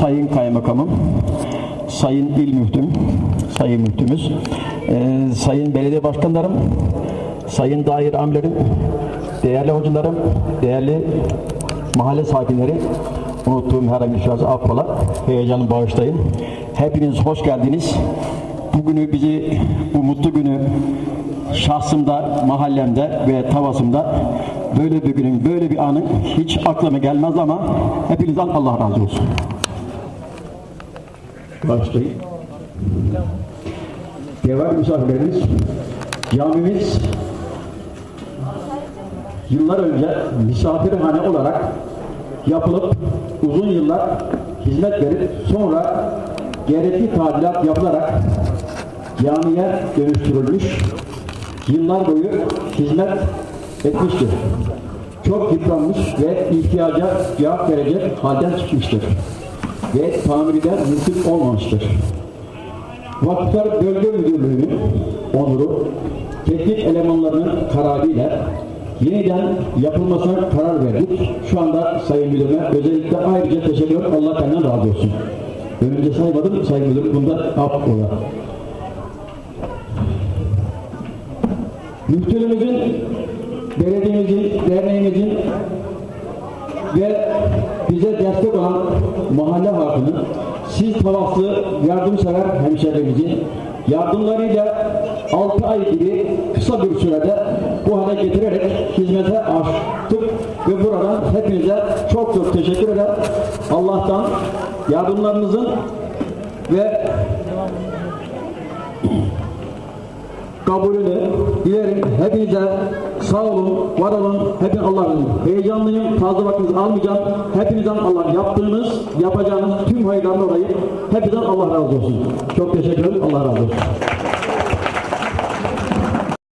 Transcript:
Sayın Kaymakamım, Sayın İl Müftüm, Sayın Müftümüz, e, Sayın Belediye Başkanlarım, Sayın Daire Amirlerim, değerli hocalarım, değerli mahalle sakinleri, unuttuğum herhangi bir şahsı affola, heyecanı bağışlayın. Hepiniz hoş geldiniz. Bugünü bizi, bu mutlu günü şahsımda, mahallemde ve tavasımda böyle bir günün, böyle bir anın hiç aklıma gelmez ama hepinizden Allah razı olsun. Başlayın. Değerli misafirlerimiz, camimiz yıllar önce misafirhane olarak yapılıp uzun yıllar hizmet verip sonra gerekli tadilat yapılarak camiye dönüştürülmüş, yıllar boyu hizmet etmiştir. Çok yıpranmış ve ihtiyaca cevap verecek halden çıkmıştır. Ve tamiri de mümkün olmamıştır. Vakıflar Bölge Müdürlüğü'nün onuru, teknik elemanlarının kararıyla yeniden yapılmasına karar verdik. Şu anda Sayın Müdürüme özellikle ayrıca teşekkür ederim. Allah benden razı olsun. Önce saymadım, Sayın Müdürüm bunda af ola. Müftülüğümüzün, belediyemizin, derneğimizin ve bize destek olan mahalle halkının, siz tavaflı yardımsever hemşehrilerimizin yardımlarıyla 6 ay gibi kısa bir sürede bu hale getirerek hizmete açtık ve buradan hepinize çok çok teşekkür eder. Allah'tan yardımlarınızın ve kabulünü dilerim. Hepinize sağ olun, var olun. Hepin Allah'ın heyecanlıyım. Fazla vaktinizi almayacağım. Hepinizden Allah yaptığınız, yapacağınız tüm hayırlarla dolayı hepinizden Allah razı olsun. Çok teşekkür ederim. Allah razı olsun.